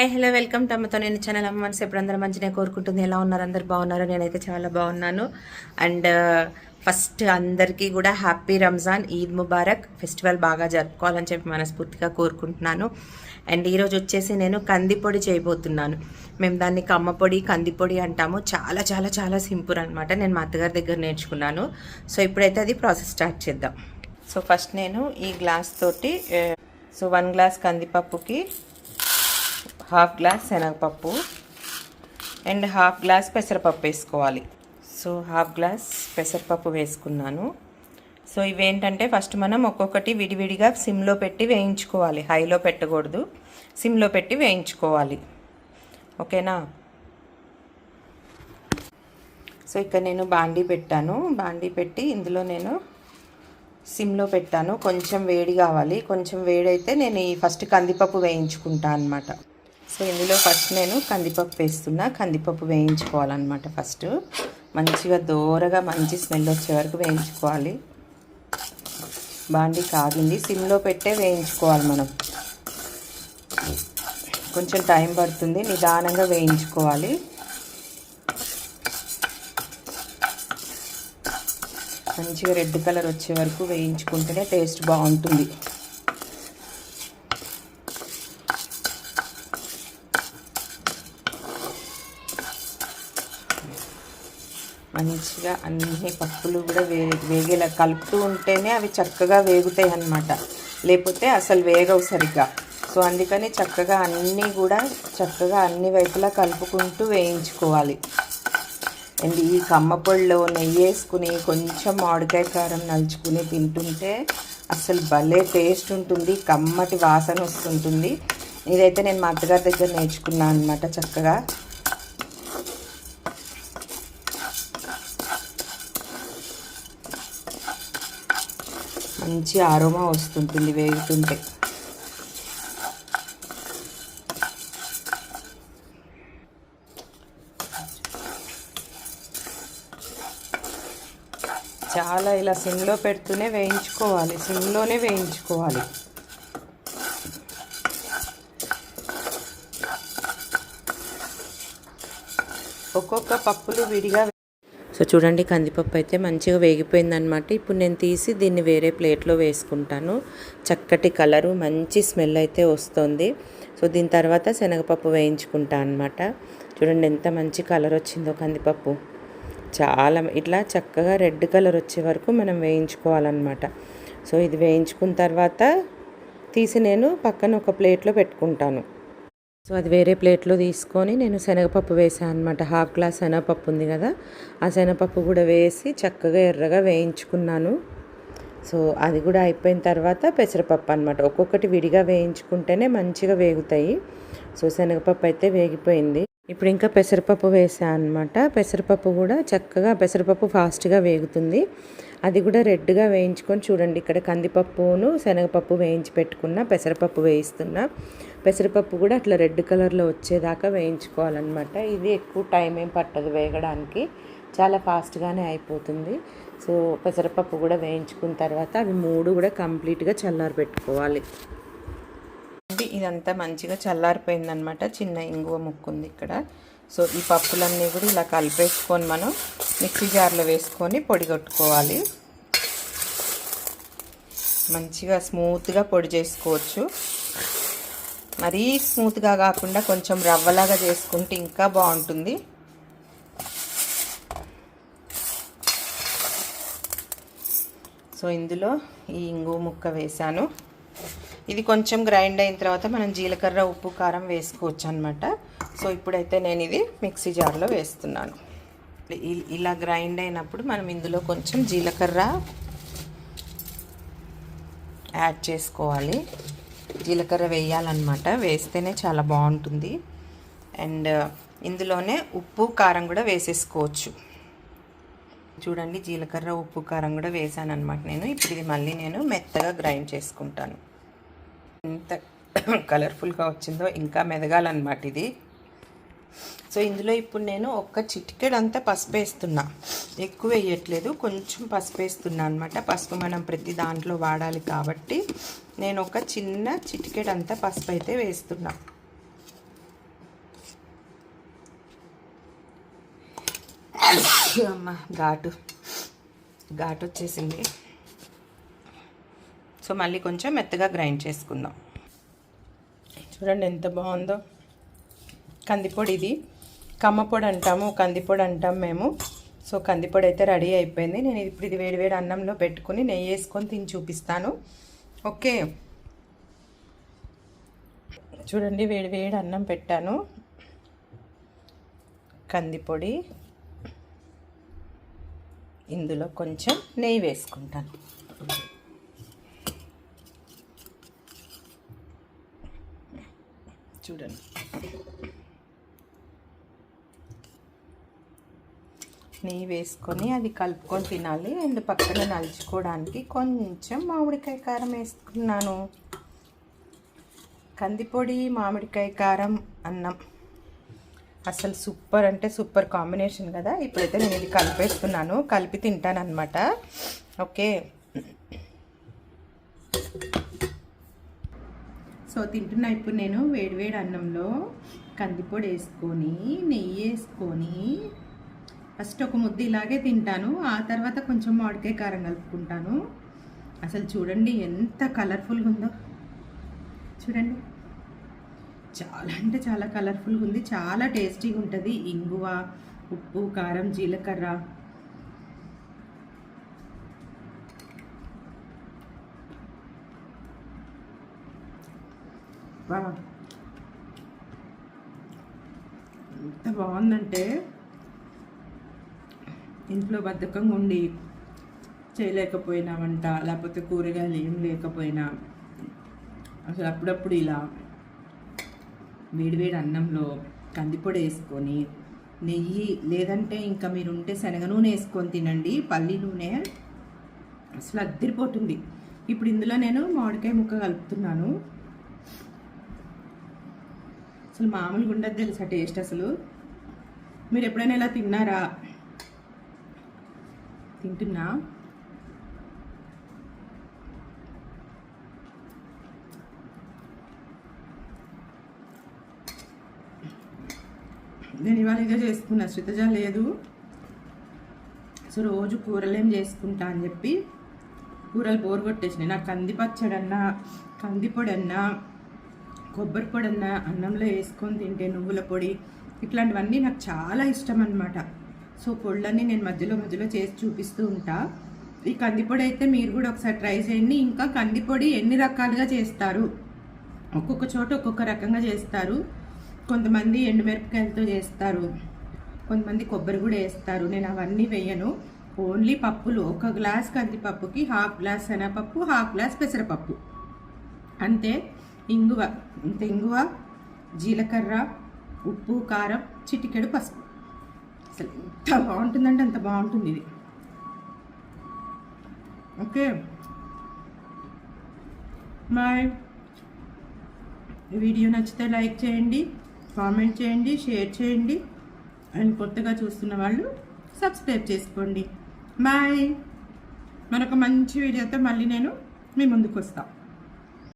High hello welcome to అమ్మతో నేను channel అమ్మ మనసు ఎప్పుడు అందరూ మంచిగా కోరుకుంటుంది. ఎలా ఉన్నారు? అందరు బాగున్నారు? నేనైతే చాలా బాగున్నాను. అండ్ uh, ఫస్ట్ అందరికీ కూడా హ్యాపీ రంజాన్ ఈద్ ముబారక్ ఫెస్టివల్ బాగా జరుపుకోవాలని చెప్పి మనస్ఫూర్తిగా కోరుకుంటున్నాను. అండ్ ఈరోజు వచ్చేసి నేను కందిపొడి చేయబోతున్నాను. మేము దాన్ని కమ్మపొడి కందిపొడి అంటాము. చాలా చాలా చాలా సింపుల్ అనమాట నేను మా అత్తగారి దగ్గర నేర్చుకున్నాను. సో ఇప్పుడైతే అది ప్రాసెస్ స్టార్ట్ చేద్దాం. సో ఫస్ట్ నేను ఈ గ్లాస్ తోటి సో వన్ గ్లాస్ కందిపప్పుకి హాఫ్ గ్లాస్ శనగపప్పు అండ్ హాఫ్ గ్లాస్ పెసరపప్పు వేసుకోవాలి. సో హాఫ్ గ్లాస్ పెసరపప్పు వేసుకున్నాను. సో ఇవేంటంటే ఫస్ట్ మనం ఒక్కొక్కటి విడివిడిగా సిమ్లో పెట్టి వేయించుకోవాలి. హైలో పెట్టకూడదు. సిమ్లో పెట్టి వేయించుకోవాలి. ఓకేనా? సో ఇక్కడ నేను బాండీ పెట్టాను. బాండీ పెట్టి ఇందులో నేను సిమ్లో పెట్టాను. కొంచెం వేడి కావాలి. కొంచెం వేడైతే నేను ఈ ఫస్ట్ కందిపప్పు వేయించుకుంటాను అనమాట సో ఇందులో ఫస్ట్ నేను కందిపప్పు వేస్తున్నా. కందిపప్పు వేయించుకోవాలన్నమాట ఫస్ట్ మంచిగా దోరగా మంచి స్మెల్ వచ్చే వరకు వేయించుకోవాలి. బాండి కాగింది. సిమ్లో పెట్టే వేయించుకోవాలి మనం. కొంచెం టైం పడుతుంది. నిదానంగా వేయించుకోవాలి. మంచిగా రెడ్ కలర్ వచ్చే వరకు వేయించుకుంటేనే టేస్ట్ బాగుంటుంది. మంచిగా అన్ని పప్పులు కూడా వే వేగేలా కలుపుతూ ఉంటేనే అవి చక్కగా వేగుతాయి అన్నమాట. లేకపోతే అసలు వేగవు సరిగ్గా. సో అందుకని చక్కగా అన్నీ కూడా చక్కగా అన్ని వైపులా కలుపుకుంటూ వేయించుకోవాలి. అండ్ ఈ కమ్మపొడిలో నెయ్యి వేసుకుని కొంచెం మామిడికాయ కారం నలుచుకుని తింటుంటే అసలు భలే టేస్ట్ ఉంటుంది కమ్మటి వాసన వస్తుంటుంది. ఇదైతే నేను మా అత్తగారి దగ్గర నేర్చుకున్నాను అనమాట చక్కగా. మంచి ఆరోమా వస్తుంటుంది వేగుతుంటే. చాలా ఇలా సిమ్లో పెడుతూనే వేయించుకోవాలి సిమ్లోనే వేయించుకోవాలి. ఒక్కొక్క పప్పులు విడిగా సో చూడండి కందిపప్పు అయితే మంచిగా వేగిపోయిందనమాట ఇప్పుడు నేను తీసి దీన్ని వేరే ప్లేట్లో వేసుకుంటాను. చక్కటి కలరు మంచి స్మెల్ అయితే వస్తుంది. సో దీని తర్వాత శనగపప్పు వేయించుకుంటా అనమాట చూడండి ఎంత మంచి కలర్ వచ్చిందో కందిపప్పు. చాలా ఇట్లా చక్కగా రెడ్ కలర్ వచ్చే వరకు మనం వేయించుకోవాలన్నమాట. సో ఇది వేయించుకున్న తర్వాత తీసి నేను పక్కన ఒక ప్లేట్లో పెట్టుకుంటాను. సో అది వేరే ప్లేట్లో తీసుకొని నేను శనగపప్పు వేసాను అనమాట హాఫ్ గ్లాస్ శనగపప్పు ఉంది కదా ఆ శనగపప్పు కూడా వేసి చక్కగా ఎర్రగా వేయించుకున్నాను. సో అది కూడా అయిపోయిన తర్వాత పెసరపప్పు అనమాట ఒక్కొక్కటి విడిగా వేయించుకుంటేనే మంచిగా వేగుతాయి. సో శనగపప్పు అయితే వేగిపోయింది. ఇప్పుడు ఇంకా పెసరపప్పు వేసాను అనమాట పెసరపప్పు కూడా చక్కగా పెసరపప్పు ఫాస్ట్గా వేగుతుంది. అది కూడా రెడ్గా వేయించుకొని చూడండి. ఇక్కడ కందిపప్పును శనగపప్పు వేయించి పెట్టుకున్న పెసరపప్పు వేయిస్తున్నా. పెసరపప్పు కూడా అట్లా రెడ్ కలర్లో వచ్చేదాకా వేయించుకోవాలన్నమాట. ఇది ఎక్కువ టైం ఏం పట్టదు వేగడానికి. చాలా ఫాస్ట్గానే అయిపోతుంది. సో పెసరపప్పు కూడా వేయించుకున్న తర్వాత అవి మూడు కూడా కంప్లీట్గా చల్లారి పెట్టుకోవాలి. ఇదంతా మంచిగా చల్లారిపోయిందనమాట చిన్న ఇంగువ ముక్కు ఉంది ఇక్కడ. సో ఈ పప్పులన్నీ కూడా ఇలా కలిపేసుకొని మనం మిక్సీ జార్లో వేసుకొని పొడి కొట్టుకోవాలి. మంచిగా స్మూత్గా పొడి చేసుకోవచ్చు. మరీ స్మూత్గా కాకుండా కొంచెం రవ్వలాగా చేసుకుంటే ఇంకా బాగుంటుంది. సో ఇందులో ఈ ఇంగు ముక్క వేసాను ఇది కొంచెం గ్రైండ్ అయిన తర్వాత మనం జీలకర్ర ఉప్పు కారం వేసుకోవచ్చు అనమాట సో ఇప్పుడైతే నేను ఇది మిక్సీ జార్లో వేస్తున్నాను. ఇలా గ్రైండ్ అయినప్పుడు మనం ఇందులో కొంచెం జీలకర్ర యాడ్ చేసుకోవాలి. జీలకర్ర వేయాలన్నమాట. వేస్తేనే చాలా బాగుంటుంది. అండ్ ఇందులోనే ఉప్పు కారం కూడా వేసేసుకోవచ్చు. చూడండి జీలకర్ర ఉప్పు కారం కూడా వేసాను అనమాట నేను. ఇప్పుడు ఇది మళ్ళీ నేను మెత్తగా గ్రైండ్ చేసుకుంటాను. ఎంత కలర్ఫుల్గా వచ్చిందో ఇంకా మెదగాలన్నమాట ఇది. సో ఇందులో ఇప్పుడు నేను ఒక్క చిటికెడంతా పసుపు వేస్తున్నా. ఎక్కువ వేయట్లేదు కొంచెం పసుపు వేస్తున్నా అనమాట పసుపు మనం ప్రతి దాంట్లో వాడాలి కాబట్టి నేను ఒక చిన్న చిటికెడంతా పసుపు అయితే వేస్తున్నా. అమ్మ ఘాటు. ఘాటు వచ్చేసింది. సో మళ్ళీ కొంచెం మెత్తగా గ్రైండ్ చేసుకుందాం. చూడండి ఎంత బాగుందో. కందిపొడి ఇది కమ్మపొడి అంటాము కందిపొడి అంటాం మేము. సో కందిపొడి అయితే రెడీ అయిపోయింది. నేను ఇప్పుడు ఇది వేడివేడి అన్నంలో పెట్టుకుని నెయ్యి వేసుకొని తిని చూపిస్తాను. ఓకే. చూడండి వేడి వేడి అన్నం పెట్టాను. కందిపొడి. ఇందులో కొంచెం నెయ్యి వేసుకుంటాను. చూడండి. నెయ్యి వేసుకొని అది కలుపుకొని తినాలి. అండ్ పక్కన నలుచుకోవడానికి కొంచెం మామిడికాయ కారం వేసుకున్నాను. కందిపొడి మామిడికాయ కారం అన్నం. అసలు సూపర్ అంటే సూపర్ కాంబినేషన్ కదా. ఇప్పుడైతే నేను ఇది కలిపేస్తున్నాను. కలిపి తింటానమాట ఓకే. సో తింటున్నా ఇప్పుడు నేను వేడివేడి అన్నంలో కందిపొడి వేసుకొని నెయ్యి వేసుకొని ఫస్ట్ ఒక ముద్ద ఇలాగే తింటాను ఆ తర్వాత కొంచెం మామిడికాయ కారం కలుపుకుంటాను. అసలు చూడండి ఎంత కలర్ఫుల్గా ఉందో. చూడండి. చాలా అంటే చాలా కలర్ఫుల్గా ఉంది చాలా టేస్టీగా ఉంటుంది. ఇంగువ ఉప్పు కారం జీలకర్ర. ఎంత బాగుందంటే ఇంట్లో బద్ధకంగా ఉండి చేయలేకపోయినా వంట లేకపోతే కూరగాయలు ఏం లేకపోయినా. అసలు అప్పుడప్పుడు ఇలా వేడివేడి అన్నంలో కందిపొడి వేసుకొని నెయ్యి లేదంటే ఇంకా మీరు ఉంటే శనగ నూనె వేసుకొని తినండి పల్లి నూనె అసలు అద్దరిపోతుంది. ఇప్పుడు ఇందులో నేను మామిడికాయ ముక్క కలుపుతున్నాను. అసలు మామూలుగా ఉండదు తెలుసా టేస్ట్ అసలు. మీరు ఎప్పుడైనా ఇలా తిన్నారా? తింటున్నా? నేను ఇవాళ ఇదే చేసుకున్నా. శ్రితజ లేదు. సో రోజు కూరలేం చేసుకుంటా అని చెప్పి కూరలు బోర్ కొట్టేసినాయి. నాకు కంది పచ్చడన్నా కంది పొడి అన్నా కొబ్బరి పొడి అన్నా అన్నంలో వేసుకొని తింటే నువ్వుల పొడి ఇట్లాంటివన్నీ నాకు చాలా ఇష్టం అనమాట సో పొళ్ళన్నీ నేను మధ్యలో మధ్యలో చేసి చూపిస్తూ ఉంటా. ఈ కందిపొడి అయితే మీరు కూడా ఒకసారి ట్రై చేయండి. ఇంకా కందిపొడి ఎన్ని రకాలుగా చేస్తారు? ఒక్కొక్క చోట ఒక్కొక్క రకంగా చేస్తారు. కొంతమంది ఎండుమిరపకాయలతో చేస్తారు. కొంతమంది కొబ్బరి కూడా వేస్తారు. నేను అవన్నీ వేయను. ఓన్లీ పప్పులు. ఒక గ్లాస్ కందిపప్పుకి హాఫ్ గ్లాస్ శనగపప్పు హాఫ్ గ్లాస్ పెసరపప్పు. అంతే. ఇంగువ. ఇంత ఇంగువ జీలకర్ర ఉప్పు కారం చిటికెడు పసుపు. అసలు ఎంత బాగుంటుందంటే అంత బాగుంటుంది ఇది. ఓకే. బాయ్ వీడియో నచ్చితే లైక్ చేయండి కామెంట్ చేయండి షేర్ చేయండి. అండ్ కొత్తగా చూస్తున్న వాళ్ళు సబ్స్క్రైబ్ చేసుకోండి. బాయ్ మరొక మంచి వీడియోతో మళ్ళీ నేను మీ ముందుకు వస్తాను